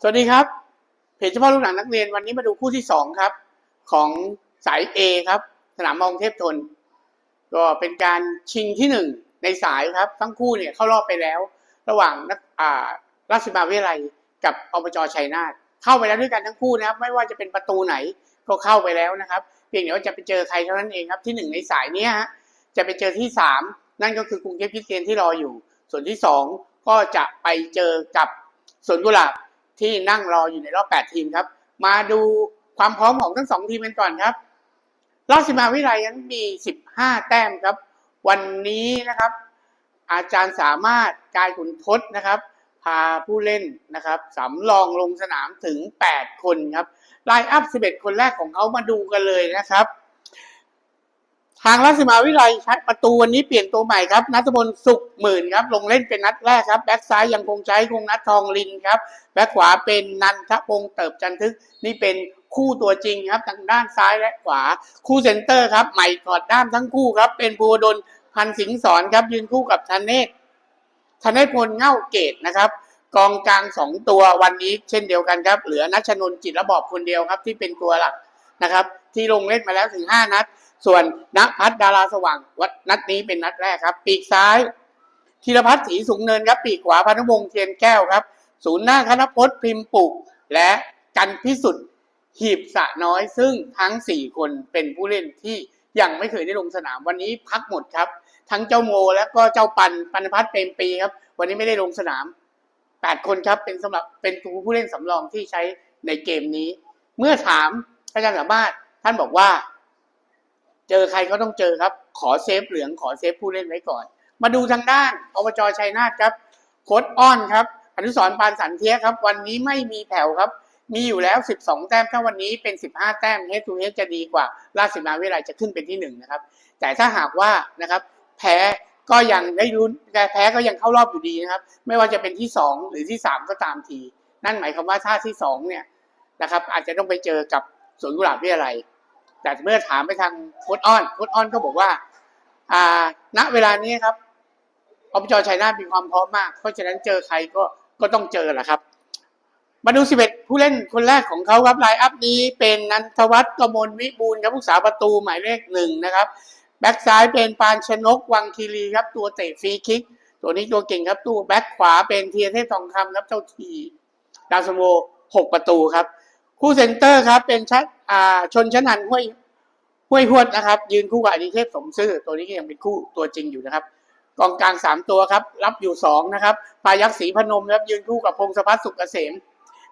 สวัสดีครับ เพจเฉพาะลูกหนังนักเรียนวันนี้มาดูคู่ที่สองครับ ของสาย A ครับ สนามมองเทพทน ก็เป็นการชิงที่หนึ่งในสายครับ ทั้งคู่เนี่ยเข้ารอบไปแล้ว ระหว่างนักอ่าราชบัณฑิตวิทยาลัยกับอบจชัยนาทเข้าไปแล้วด้วยกันทั้งคู่นะครับ ไม่ว่าจะเป็นประตูไหนก็เข้าไปแล้วนะครับ เพียงแต่ว่าจะไปเจอใครเท่านั้นเองครับที่หนึ่งในสายนี้ฮะจะไปเจอที่สามนั่นก็คือกรุงเทพคริสเตียนที่รออยู่ ส่วนที่สองก็จะไปเจอกับสวนกุหลาบ ที่นั่งรออยู่ในรอบ 8 ทีมครับ มาดูความพร้อมของทั้งสองทีมกันก่อนครับราชมาวิทยาลัยนั้นมี 15 แต้มครับ วันนี้นะครับ อาจารย์สามารถกายขุนทศนะครับ พาผู้เล่นนะครับสำรองลงสนามถึง 8 คนครับไลน์อัพ 11 คนแรกของเขามาดูกันเลยนะครับ ทางราชมาวิทยาลัยใช้ประตูวันนี้เปลี่ยนตัวใหม่ครับนัทพลสุขหมื่นครับลงเล่นเป็นนัดแรกครับแบ็กซ้ายยังคงใช้คงนัททองลินครับแบ็กขวาเป็นนันทพงษ์เติบจันทึกนี่เป็นคู่ตัวจริงครับทางด้านซ้ายและขวา คู่เซนเตอร์ครับใหม่ถอดด้ามทั้งคู่ครับ เป็นภูวดลพันสิงสอนครับยืนคู่กับธเนศธเนศพลเง่าเกตนะครับกองกลางสองตัววันนี้เช่นเดียวกันครับ เหลือนัชนนจิตระบอบคนเดียวครับที่เป็นตัวหลัก นะครับ ที่ลงเล่นมาแล้วถึงห้านัด ส่วนณพัฒน์ดาราสว่างวัดนัดนี้เป็นนัดแรกครับ ปีกซ้ายธีรพัฒน์ศรีสูงเนินครับ ปีกขวาพานุวงศ์เทียนแก้วครับ ศูนย์หน้าคณพจน์พิมพ์ปุก และกันพิสุทธิ์หีบสะน้อย ซึ่งทั้ง 4 คนเป็นผู้เล่นที่ยังไม่เคยได้ลงสนามวันนี้พักหมดครับ ทั้งเจ้าโมและก็เจ้าปันปันพัฒน์เปรมปีครับ วันนี้ไม่ได้ลงสนาม 8 คนครับเป็นสำหรับเป็นผู้เล่นสำรองที่ใช้ในเกมนี้ เมื่อถาม อาจารย์สามารถท่านบอกว่า เจอใครก็ต้องเจอครับ ขอเซฟเหลืองขอเซฟผู้เล่นไว้ก่อน มาดูทางด้านอบจชัยนาทครับโค้ดอ้อนครับ อนุสรปานสันเทียครับ วันนี้ไม่มีแผ่วครับ มีอยู่แล้ว 12 แต้มถ้าวันนี้เป็น 15 แต้มเฮดทูเฮจะดีกว่า ราชสีมาวิทยาลัยจะขึ้นเป็นที่หนึ่งนะครับ แต่ถ้าหากว่านะครับ แพ้ก็ยังได้รุ้นแพ้ก็ยังเข้ารอบอยู่ดีนะครับ ไม่ว่าจะเป็นที่ 2 หรือที่ 3 ก็ตามที นั่นหมายความว่าถ้าที่2เนี่ยนะครับ อาจจะต้องไปเจอกับ สวนกุหลาบวิทยาลัยแต่เมื่อถามไปทางโค้ดอ้อนโค้ดอ้อนก็บอกว่า อ่า ณเวลานี้ครับอบจชัยนาทมีความพร้อมมาก เพราะฉะนั้นเจอใครก็ก็ต้องเจอแหละครับ มาดู 11 ผู้เล่นคนแรกของเขาครับไลน์อัพนี้เป็นนันทวัฒน์กมลวิบูลครับผู้สาประตูหมายเลขหนึ่งนะครับแบ็กซ้ายเป็นปานชนกวังคีรีครับ ตัวเตะฟรีคิก ตัวนี้ตัวเก่งครับตัวแบ็กขวาเป็นเทียเทพทองคำครับเจ้าทีดาวสโมหกประตูครับ คู่เซนเตอร์ครับ เป็นชัดอ่าชนชนันห้วยห้วยหวดนะครับ ยืนคู่กับอดิเทพสมซื่อตัวนี้ก็ยังเป็นคู่ตัวจริงอยู่นะครับ กองกลางสามตัวครับ รับอยู่สองนะครับพายักษ์ศรีพนมครับยืนคู่กับพงศพัฒน์สุกเกษม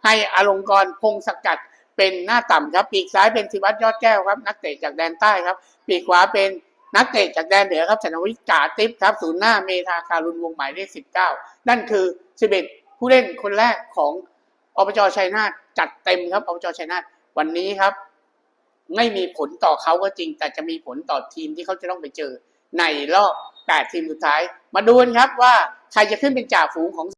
ให้อลงกรพงศกัดเป็นหน้าต่ำครับ ปีกซ้ายเป็นศิวัตรยอดแก้วครับ นักเตะจากแดนใต้ครับ ปีกขวาเป็นนักเตะจากแดนเหนือครับชนวิทย์กาติปครับศูนย์หน้าเมธาการุณวงหมายเลขสิบเก้านั่นคือสิบเอ็ดผู้เล่นคนแรกของ อบจชัยนาทจัดเต็มครับอบจชัยนาทวันนี้ครับ ไม่มีผลต่อเขาก็จริง แต่จะมีผลต่อทีมที่เขาจะต้องไปเจอ ในรอบ 8 ทีมสุดท้าย มาดูกันครับว่าใครจะขึ้นเป็นจ่าฝูงของ